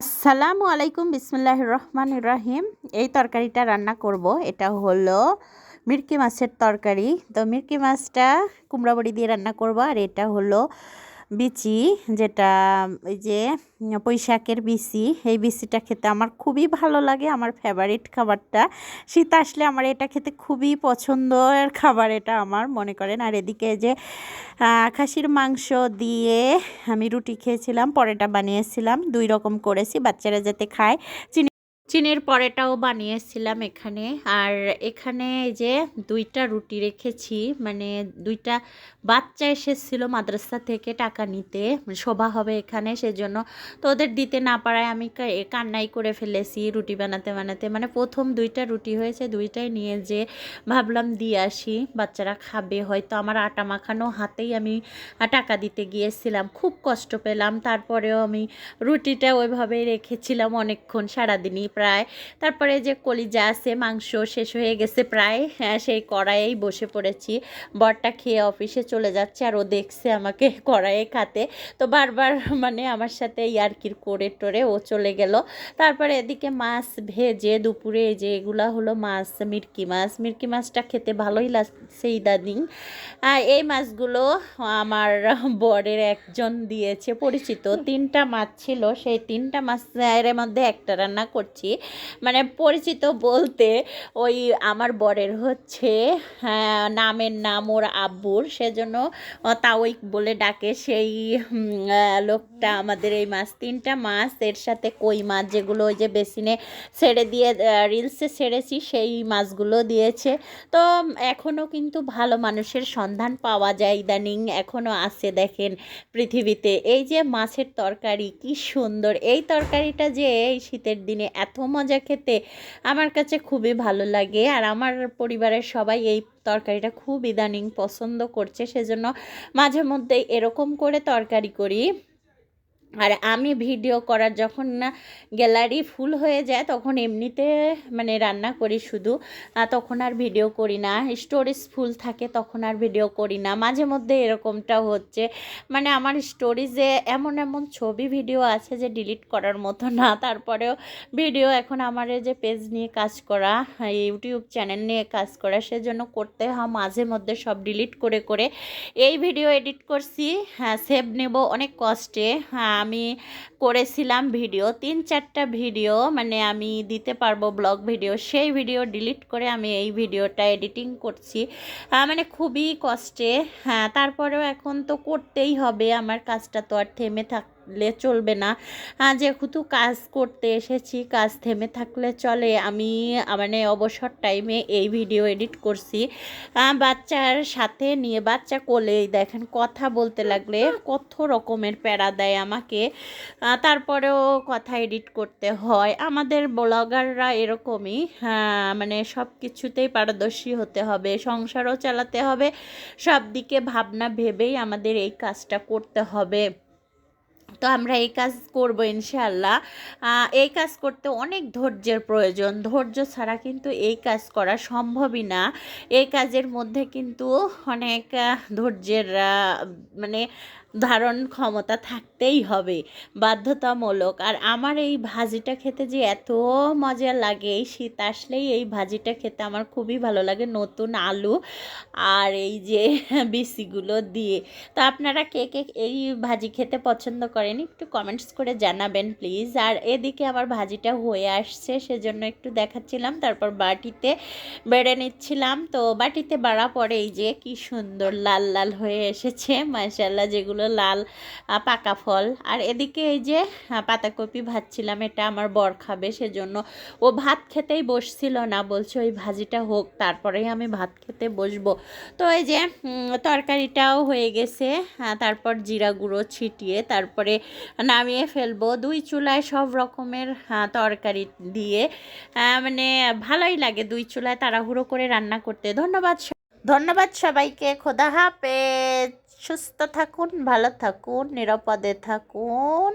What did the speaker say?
আসসালামু আলাইকুম বিসমুল্লাহ রহমান রাহিম। এই তরকারিটা রান্না করব। এটা হলো মিরকি মাছের তরকারি। তো মিরকি মাছটা কুমড়া বড়ি দিয়ে রান্না করব আর এটা হলো বিচি, যেটা ওই যে পৈশাকের বিচি, এই বিচিটা খেতে আমার খুবই ভালো লাগে। আমার ফেভারিট খাবারটা। শীত আসলে আমার এটা খেতে খুবই পছন্দের খাবার এটা আমার, মনে করেন। আর এদিকে যে খাসির মাংস দিয়ে আমি রুটি খেয়েছিলাম, পরেটা বানিয়েছিলাম, দুই রকম করেছি, বাচ্চারা যাতে খায়। চিনি চিনির পরেটাও বানিয়েছিলাম এখানে। আর এখানে যে দুইটা রুটি রেখেছি মানে দুইটা বাচ্চা এসেছিল মাদ্রাসা থেকে টাকা নিতে শোভা হবে এখানে সেজন্য। তো ওদের দিতে না পারায় আমি কান্নাই করে ফেলেছি রুটি বানাতে বানাতে। মানে প্রথম দুইটা রুটি হয়েছে, দুইটাই নিয়ে যে ভাবলাম দিয়ে আসি, বাচ্চারা খাবে। হয়তো আমার আটা মাখানো হাতেই আমি টাকা দিতে গিয়েছিলাম, খুব কষ্ট পেলাম। তারপরেও আমি রুটিটা ওইভাবেই রেখেছিলাম অনেকক্ষণ, সারাদিনই। প্রায়। তারপরে যে কলিজা আছে মাংস শেষ হয়ে গেছে প্রায়। হ্যাঁ, সেই কড়াইয়েই বসে পড়েছি। বরটা খেয়ে অফিসে চলে যাচ্ছে আর ও দেখছে আমাকে কড়াইয়ে খাতে। তো বারবার মানে আমার সাথে ইয়ারকির করে টোরে ও চলে গেল। তারপরে এদিকে মাছ ভেজে দুপুরে যে এগুলা হলো মাছ মিরকি মাছ। মিরকি মাছটা খেতে ভালোই লাগছে ইদানিং। এই মাছগুলো আমার বরের একজন দিয়েছে পরিচিত। তিনটা মাছ ছিল সেই তিনটা মাছের মধ্যে একটা রান্না করছি। করছি মানে পরিচিত বলতে ওই আমার বরের হচ্ছে হ্যাঁ, নামের নাম ওর আব্বুর সেজন্য তাওইক বলে ডাকে সেই লোকটা আমাদের এই মাছ তিনটা মাছ এর সাথে কই মাছ যেগুলো ওই যে বেসিনে ছেড়ে দিয়ে রিলসে ছেড়েছি সেই মাছগুলো দিয়েছে। তো এখনও কিন্তু ভালো মানুষের সন্ধান পাওয়া যায় ইদানিং এখনও আছে দেখেন পৃথিবীতে। এই যে মাছের তরকারি কি সুন্দর! এই তরকারিটা যে এই শীতের দিনে এত এত মজা খেতে। আমার কাছে খুবই ভালো লাগে আর আমার পরিবারের সবাই এই তরকারিটা খুব ইদানিং পছন্দ করছে, সেজন্য মাঝে মধ্যে এরকম করে তরকারি করি। আর আমি ভিডিও করার যখন না গ্যালারি ফুল হয়ে যায়, তখন এমনিতে মানে রান্না করি শুধু। তখন আর ভিডিও করি না। স্টোরেজ ফুল থাকে, তখন আর ভিডিও করি না। মাঝে মধ্যে এরকমটা হচ্ছে। মানে আমার স্টোরেজে এমন এমন ছবি ভিডিও আছে যে ডিলিট করার মতো না। তারপরেও ভিডিও এখন আমার যে পেজ নিয়ে কাজ করা, ইউটিউব চ্যানেল নিয়ে কাজ করা, সেজন্য করতে হয় মাঝে মধ্যে সব ডিলিট করে করে। এই ভিডিও এডিট করছি হ্যাঁ সেভ নেব অনেক কষ্টে। হ্যাঁ আমি করেছিলাম ভিডিও, তিন চারটা ভিডিও মানে আমি দিতে পারব ব্লগ ভিডিও, সেই ভিডিও ডিলিট করে আমি এই ভিডিওটা এডিটিং করছি। মানে খুবই কষ্টে। হ্যাঁ তারপরেও এখন তো করতেই হবে, আমার কাজটা তো আর থেমে থাক থাকলে চলবে না। যেহেতু কাজ করতে এসেছি, কাজ থেমে থাকলে চলে। আমি মানে অবসর টাইমে এই ভিডিও এডিট করছি। বাচ্চার সাথে নিয়ে, বাচ্চা কোলেই দেখেন, কথা বলতে লাগলে কত রকমের প্যারা দেয় আমাকে। তারপরেও কথা এডিট করতে হয়। আমাদের ব্লগাররা এরকমই। মানে সব কিছুতেই পারদর্শী হতে হবে, সংসারও চালাতে হবে সব দিকে ভাবনা ভেবেই আমাদের এই কাজটা করতে হবে। তো আমরা এই কাজ করব ইনশাল্লাহ এই কাজ করতে অনেক ধৈর্যের প্রয়োজন। ধৈর্য ছাড়া কিন্তু এই কাজ করা সম্ভবই না। এই কাজের মধ্যে কিন্তু অনেক ধৈর্যের মানে ধারণ ক্ষমতা থাকতেই হবে, বাধ্যতামূলক। আর আমার এই ভাজিটা খেতে যে এত মজা লাগে শীত আসলেই এই ভাজিটা খেতে আমার খুবই ভালো লাগে, নতুন আলু আর এই যে বিসিগুলো দিয়ে। তো আপনারা কে কে এই ভাজি খেতে পছন্দ করেন একটু কমেন্টস করে জানাবেন প্লিজ। আর এদিকে আমার ভাজিটা হয়ে আসছে, সেজন্য একটু দেখাচ্ছিলাম, তারপর বাটিতে বেড়ে নিচ্ছিলাম। তো বাটিতে বাড়া পরে এই যে কি সুন্দর লাল লাল হয়ে এসেছে মাসাল্লাহ যেগুলো লাল পাকা ফল। আর এদিকে এই যে পাতাকপি ভাজছিলাম, এটা আমার বর খাবে, সেজন্য ও ভাত খেতেই বসছিল না, বলছে ওই ভাজিটা হোক, তারপরেই আমি ভাত খেতে বসবো। তো এই যে তরকারিটাও হয়ে গেছে তারপর জিরা গুঁড়ো ছিটিয়ে, তারপরে নামিয়ে ফেলব। দুই চুলায় সব রকমের তরকারি দিয়ে মানে ভালোই লাগে দুই চুলায় তাড়াহুড়ো করে রান্না করতে। ধন্যবাদ ধন্যবাদ সবাইকে, খোদা হাফেজ। সুস্থ থাকুন ভালো থাকুন নিরাপদে থাকুন।